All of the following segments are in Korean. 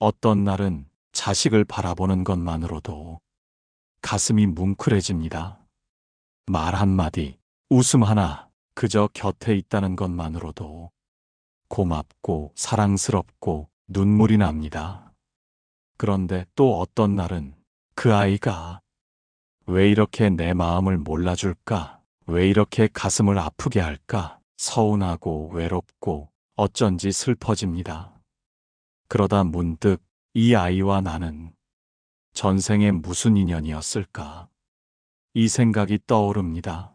어떤 날은 자식을 바라보는 것만으로도 가슴이 뭉클해집니다. 말 한마디, 웃음 하나, 그저 곁에 있다는 것만으로도 고맙고 사랑스럽고 눈물이 납니다. 그런데 또 어떤 날은 그 아이가 왜 이렇게 내 마음을 몰라줄까? 왜 이렇게 가슴을 아프게 할까? 서운하고 외롭고 어쩐지 슬퍼집니다. 그러다 문득 이 아이와 나는 전생에 무슨 인연이었을까? 이 생각이 떠오릅니다.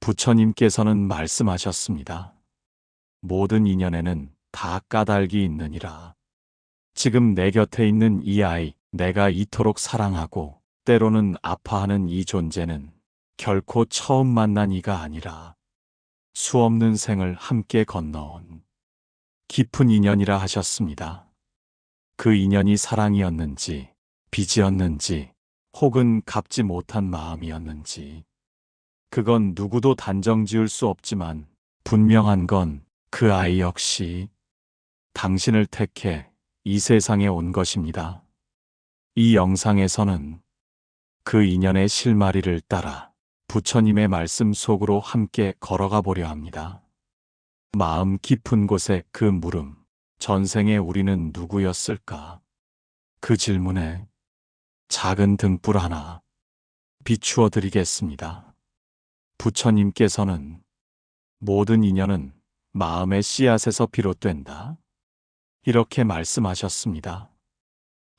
부처님께서는 말씀하셨습니다. 모든 인연에는 다 까닭이 있느니라. 지금 내 곁에 있는 이 아이, 내가 이토록 사랑하고 때로는 아파하는 이 존재는 결코 처음 만난 이가 아니라 수없는 생을 함께 건너온 깊은 인연이라 하셨습니다. 그 인연이 사랑이었는지, 빚이었는지, 혹은 갚지 못한 마음이었는지, 그건 누구도 단정 지을 수 없지만 분명한 건 그 아이 역시 당신을 택해 이 세상에 온 것입니다. 이 영상에서는 그 인연의 실마리를 따라 부처님의 말씀 속으로 함께 걸어가 보려 합니다. 마음 깊은 곳에 그 물음, 전생에 우리는 누구였을까? 그 질문에 작은 등불 하나 비추어 드리겠습니다. 부처님께서는 모든 인연은 마음의 씨앗에서 비롯된다. 이렇게 말씀하셨습니다.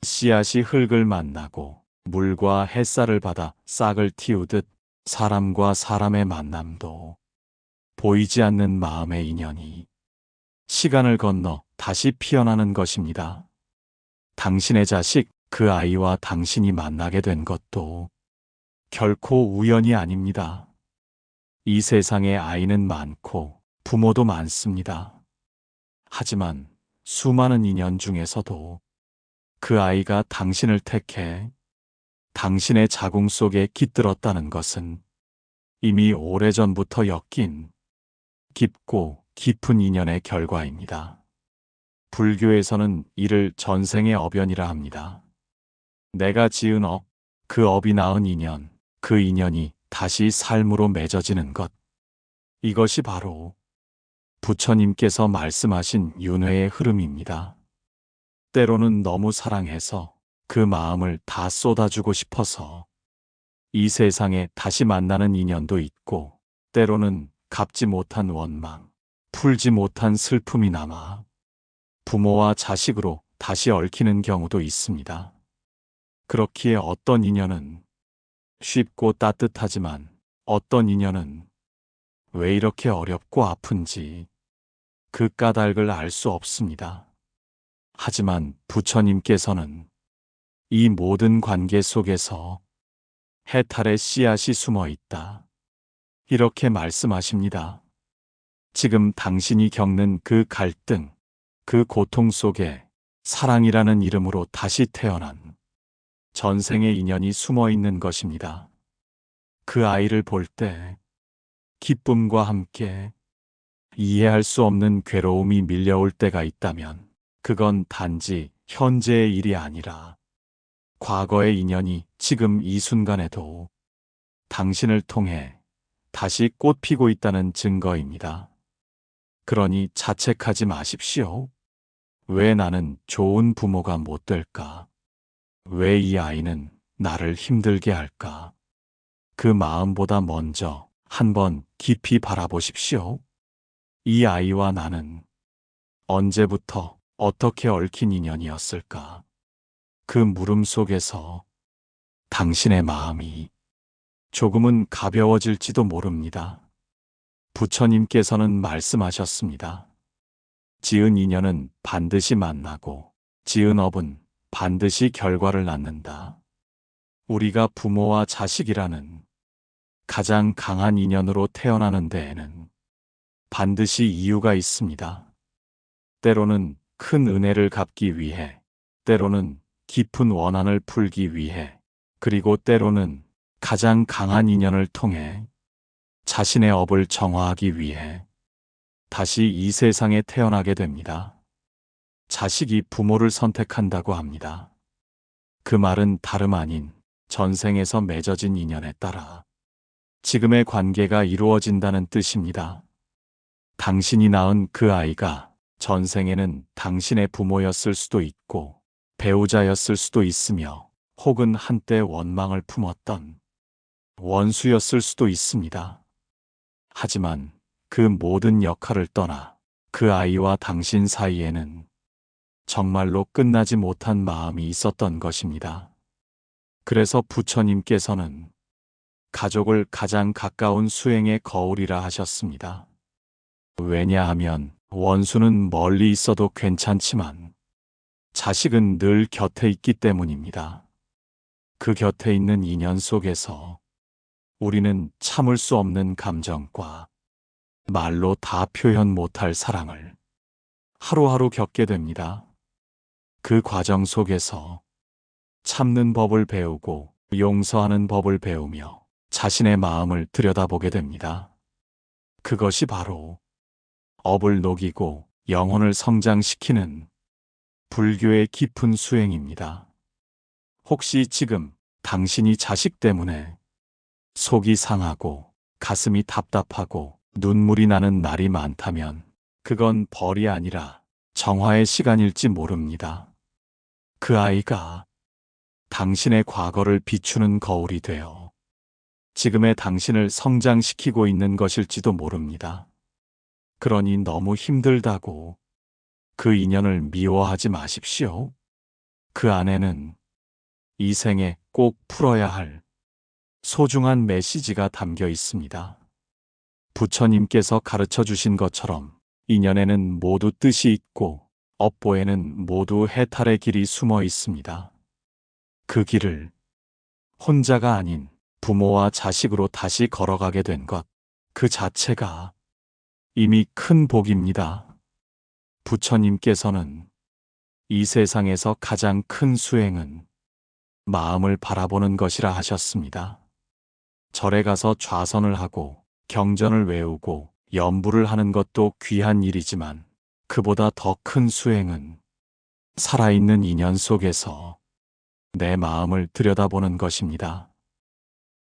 씨앗이 흙을 만나고 물과 햇살을 받아 싹을 틔우듯 사람과 사람의 만남도 보이지 않는 마음의 인연이 시간을 건너 다시 피어나는 것입니다. 당신의 자식, 그 아이와 당신이 만나게 된 것도 결코 우연이 아닙니다. 이 세상에 아이는 많고 부모도 많습니다. 하지만 수많은 인연 중에서도 그 아이가 당신을 택해 당신의 자궁 속에 깃들었다는 것은 이미 오래전부터 엮인 깊고 깊은 인연의 결과입니다. 불교에서는 이를 전생의 업연이라 합니다. 내가 지은 업, 그 업이 낳은 인연, 그 인연이 다시 삶으로 맺어지는 것. 이것이 바로 부처님께서 말씀하신 윤회의 흐름입니다. 때로는 너무 사랑해서 그 마음을 다 쏟아주고 싶어서 이 세상에 다시 만나는 인연도 있고 때로는 갚지 못한 원망, 풀지 못한 슬픔이 남아 부모와 자식으로 다시 얽히는 경우도 있습니다. 그렇기에 어떤 인연은 쉽고 따뜻하지만 어떤 인연은 왜 이렇게 어렵고 아픈지 그 까닭을 알 수 없습니다. 하지만 부처님께서는 이 모든 관계 속에서 해탈의 씨앗이 숨어 있다. 이렇게 말씀하십니다. 지금 당신이 겪는 그 갈등, 그 고통 속에 사랑이라는 이름으로 다시 태어난 전생의 인연이 숨어 있는 것입니다. 그 아이를 볼 때 기쁨과 함께 이해할 수 없는 괴로움이 밀려올 때가 있다면 그건 단지 현재의 일이 아니라 과거의 인연이 지금 이 순간에도 당신을 통해 다시 꽃 피고 있다는 증거입니다. 그러니 자책하지 마십시오. 왜 나는 좋은 부모가 못 될까? 왜 이 아이는 나를 힘들게 할까? 그 마음보다 먼저 한번 깊이 바라보십시오. 이 아이와 나는 언제부터 어떻게 얽힌 인연이었을까? 그 물음 속에서 당신의 마음이 조금은 가벼워질지도 모릅니다. 부처님께서는 말씀하셨습니다. 지은 인연은 반드시 만나고 지은 업은 반드시 결과를 낳는다. 우리가 부모와 자식이라는 가장 강한 인연으로 태어나는 데에는 반드시 이유가 있습니다. 때로는 큰 은혜를 갚기 위해, 때로는 깊은 원한을 풀기 위해, 그리고 때로는 가장 강한 인연을 통해 자신의 업을 정화하기 위해 다시 이 세상에 태어나게 됩니다. 자식이 부모를 선택한다고 합니다. 그 말은 다름 아닌 전생에서 맺어진 인연에 따라 지금의 관계가 이루어진다는 뜻입니다. 당신이 낳은 그 아이가 전생에는 당신의 부모였을 수도 있고 배우자였을 수도 있으며 혹은 한때 원망을 품었던 원수였을 수도 있습니다. 하지만 그 모든 역할을 떠나 그 아이와 당신 사이에는 정말로 끝나지 못한 마음이 있었던 것입니다. 그래서 부처님께서는 가족을 가장 가까운 수행의 거울이라 하셨습니다. 왜냐하면 원수는 멀리 있어도 괜찮지만 자식은 늘 곁에 있기 때문입니다. 그 곁에 있는 인연 속에서 우리는 참을 수 없는 감정과 말로 다 표현 못할 사랑을 하루하루 겪게 됩니다. 그 과정 속에서 참는 법을 배우고 용서하는 법을 배우며 자신의 마음을 들여다보게 됩니다. 그것이 바로 업을 녹이고 영혼을 성장시키는 불교의 깊은 수행입니다. 혹시 지금 당신이 자식 때문에 속이 상하고 가슴이 답답하고 눈물이 나는 날이 많다면 그건 벌이 아니라 정화의 시간일지 모릅니다. 그 아이가 당신의 과거를 비추는 거울이 되어 지금의 당신을 성장시키고 있는 것일지도 모릅니다. 그러니 너무 힘들다고 그 인연을 미워하지 마십시오. 그 안에는 이 생에 꼭 풀어야 할 소중한 메시지가 담겨 있습니다. 부처님께서 가르쳐 주신 것처럼 인연에는 모두 뜻이 있고 업보에는 모두 해탈의 길이 숨어 있습니다. 그 길을 혼자가 아닌 부모와 자식으로 다시 걸어가게 된 것, 그 자체가 이미 큰 복입니다. 부처님께서는 이 세상에서 가장 큰 수행은 마음을 바라보는 것이라 하셨습니다. 절에 가서 좌선을 하고 경전을 외우고 연부를 하는 것도 귀한 일이지만 그보다 더 큰 수행은 살아있는 인연 속에서 내 마음을 들여다보는 것입니다.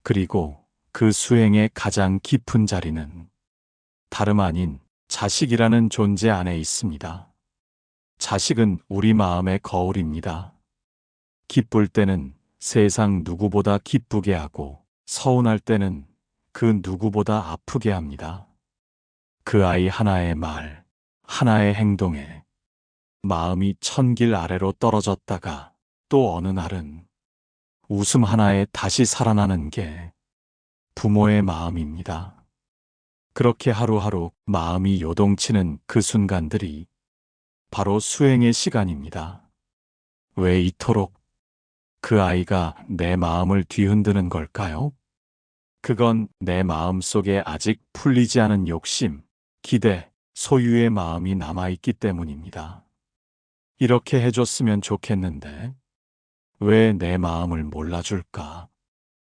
그리고 그 수행의 가장 깊은 자리는 다름 아닌 자식이라는 존재 안에 있습니다. 자식은 우리 마음의 거울입니다. 기쁠 때는 세상 누구보다 기쁘게 하고 서운할 때는 그 누구보다 아프게 합니다. 그 아이 하나의 말, 하나의 행동에 마음이 천길 아래로 떨어졌다가 또 어느 날은 웃음 하나에 다시 살아나는 게 부모의 마음입니다. 그렇게 하루하루 마음이 요동치는 그 순간들이 바로 수행의 시간입니다. 왜 이토록 그 아이가 내 마음을 뒤흔드는 걸까요? 그건 내 마음 속에 아직 풀리지 않은 욕심, 기대, 소유의 마음이 남아있기 때문입니다. 이렇게 해줬으면 좋겠는데, 왜 내 마음을 몰라줄까?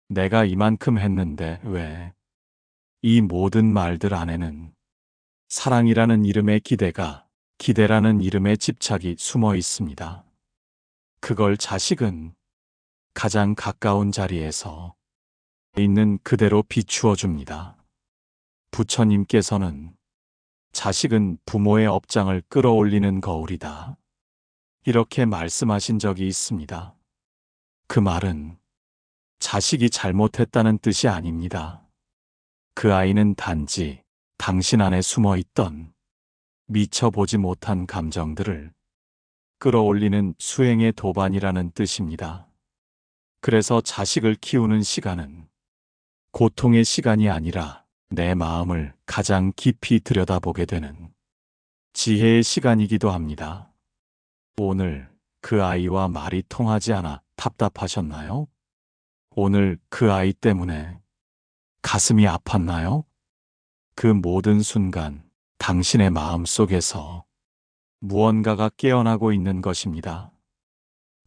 내가 이만큼 했는데 왜? 이 모든 말들 안에는 사랑이라는 이름의 기대가 기대라는 이름의 집착이 숨어 있습니다. 그걸 자식은 가장 가까운 자리에서 있는 그대로 비추어 줍니다. 부처님께서는 자식은 부모의 업장을 끌어올리는 거울이다. 이렇게 말씀하신 적이 있습니다. 그 말은 자식이 잘못했다는 뜻이 아닙니다. 그 아이는 단지 당신 안에 숨어 있던 미처 보지 못한 감정들을 끌어올리는 수행의 도반이라는 뜻입니다. 그래서 자식을 키우는 시간은 고통의 시간이 아니라 내 마음을 가장 깊이 들여다보게 되는 지혜의 시간이기도 합니다. 오늘 그 아이와 말이 통하지 않아 답답하셨나요? 오늘 그 아이 때문에 가슴이 아팠나요? 그 모든 순간 당신의 마음 속에서 무언가가 깨어나고 있는 것입니다.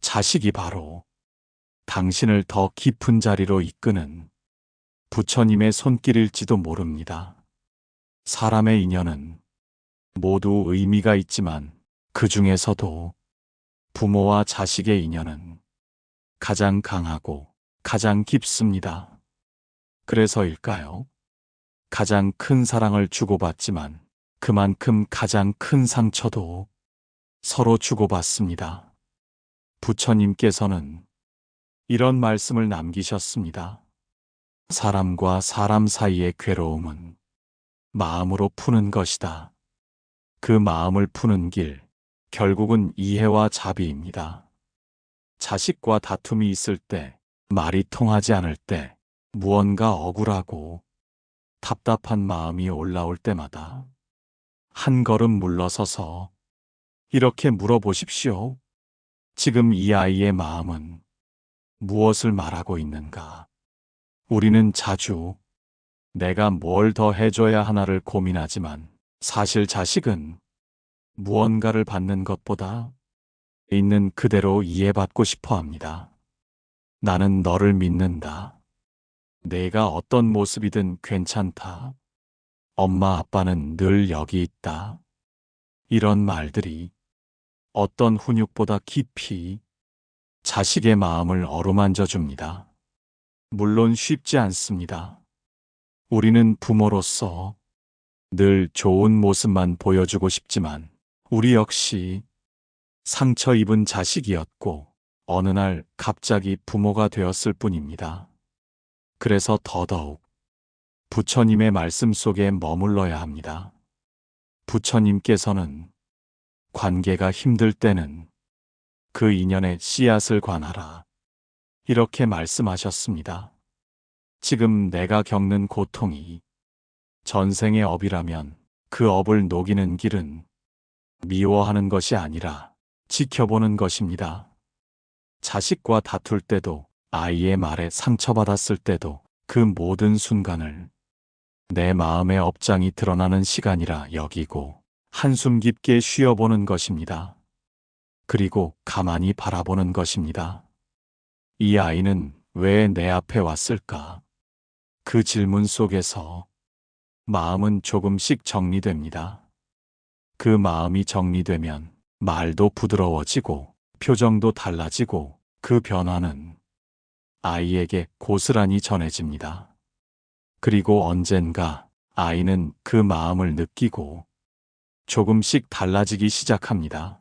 자식이 바로 당신을 더 깊은 자리로 이끄는 부처님의 손길일지도 모릅니다. 사람의 인연은 모두 의미가 있지만 그 중에서도 부모와 자식의 인연은 가장 강하고 가장 깊습니다. 그래서일까요? 가장 큰 사랑을 주고받지만 그만큼 가장 큰 상처도 서로 주고받습니다. 부처님께서는 이런 말씀을 남기셨습니다. 사람과 사람 사이의 괴로움은 마음으로 푸는 것이다. 그 마음을 푸는 길, 결국은 이해와 자비입니다. 자식과 다툼이 있을 때, 말이 통하지 않을 때, 무언가 억울하고 답답한 마음이 올라올 때마다 한 걸음 물러서서 이렇게 물어보십시오. 지금 이 아이의 마음은 무엇을 말하고 있는가? 우리는 자주 내가 뭘 더 해줘야 하나를 고민하지만 사실 자식은 무언가를 받는 것보다 있는 그대로 이해받고 싶어 합니다. 나는 너를 믿는다. 내가 어떤 모습이든 괜찮다. 엄마 아빠는 늘 여기 있다. 이런 말들이 어떤 훈육보다 깊이 자식의 마음을 어루만져 줍니다. 물론 쉽지 않습니다. 우리는 부모로서 늘 좋은 모습만 보여주고 싶지만 우리 역시 상처 입은 자식이었고 어느 날 갑자기 부모가 되었을 뿐입니다. 그래서 더더욱 부처님의 말씀 속에 머물러야 합니다. 부처님께서는 관계가 힘들 때는 그 인연의 씨앗을 관하라. 이렇게 말씀하셨습니다. 지금 내가 겪는 고통이 전생의 업이라면 그 업을 녹이는 길은 미워하는 것이 아니라 지켜보는 것입니다. 자식과 다툴 때도 아이의 말에 상처받았을 때도 그 모든 순간을 내 마음의 업장이 드러나는 시간이라 여기고 한숨 깊게 쉬어보는 것입니다. 그리고 가만히 바라보는 것입니다. 이 아이는 왜 내 앞에 왔을까? 그 질문 속에서 마음은 조금씩 정리됩니다. 그 마음이 정리되면 말도 부드러워지고 표정도 달라지고 그 변화는 아이에게 고스란히 전해집니다. 그리고 언젠가 아이는 그 마음을 느끼고 조금씩 달라지기 시작합니다.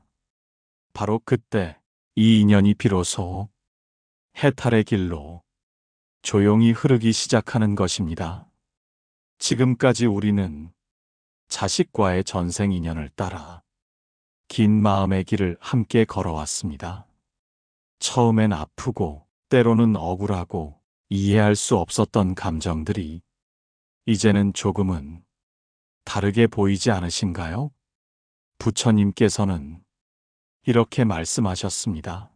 바로 그때 이 인연이 비로소 해탈의 길로 조용히 흐르기 시작하는 것입니다. 지금까지 우리는 자식과의 전생 인연을 따라 긴 마음의 길을 함께 걸어왔습니다. 처음엔 아프고 때로는 억울하고 이해할 수 없었던 감정들이 이제는 조금은 다르게 보이지 않으신가요? 부처님께서는 이렇게 말씀하셨습니다.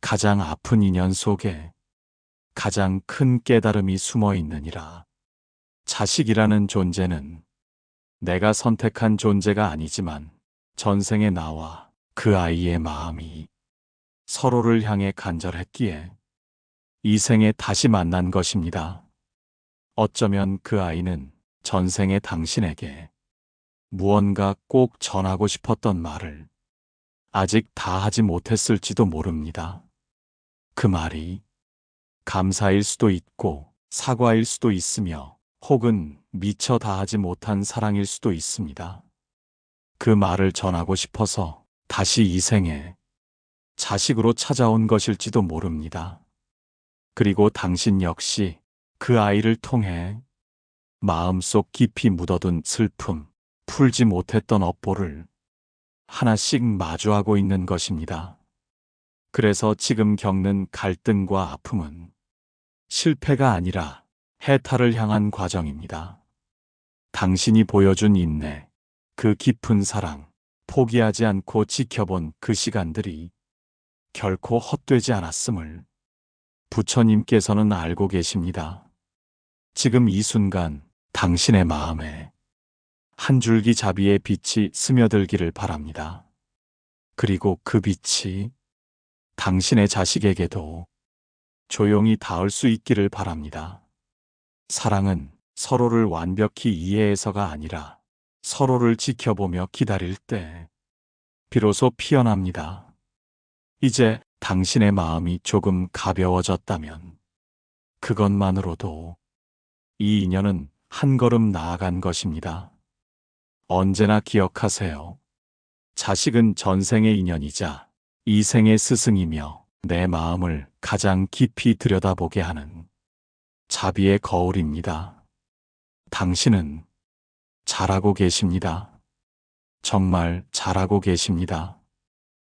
가장 아픈 인연 속에 가장 큰 깨달음이 숨어 있느니라. 자식이라는 존재는 내가 선택한 존재가 아니지만 전생의 나와 그 아이의 마음이 서로를 향해 간절했기에 이 생에 다시 만난 것입니다. 어쩌면 그 아이는 전생의 당신에게 무언가 꼭 전하고 싶었던 말을 아직 다 하지 못했을지도 모릅니다. 그 말이 감사일 수도 있고 사과일 수도 있으며 혹은 미처 다 하지 못한 사랑일 수도 있습니다. 그 말을 전하고 싶어서 다시 이 생에 자식으로 찾아온 것일지도 모릅니다. 그리고 당신 역시 그 아이를 통해 마음속 깊이 묻어둔 슬픔, 풀지 못했던 업보를 하나씩 마주하고 있는 것입니다. 그래서 지금 겪는 갈등과 아픔은 실패가 아니라 해탈을 향한 과정입니다. 당신이 보여준 인내, 그 깊은 사랑, 포기하지 않고 지켜본 그 시간들이 결코 헛되지 않았음을 부처님께서는 알고 계십니다. 지금 이 순간 당신의 마음에 한 줄기 자비의 빛이 스며들기를 바랍니다. 그리고 그 빛이 당신의 자식에게도 조용히 닿을 수 있기를 바랍니다. 사랑은 서로를 완벽히 이해해서가 아니라 서로를 지켜보며 기다릴 때 비로소 피어납니다. 이제 당신의 마음이 조금 가벼워졌다면 그것만으로도 이 인연은 한 걸음 나아간 것입니다. 언제나 기억하세요. 자식은 전생의 인연이자 이생의 스승이며 내 마음을 가장 깊이 들여다보게 하는 자비의 거울입니다. 당신은 잘하고 계십니다. 정말 잘하고 계십니다.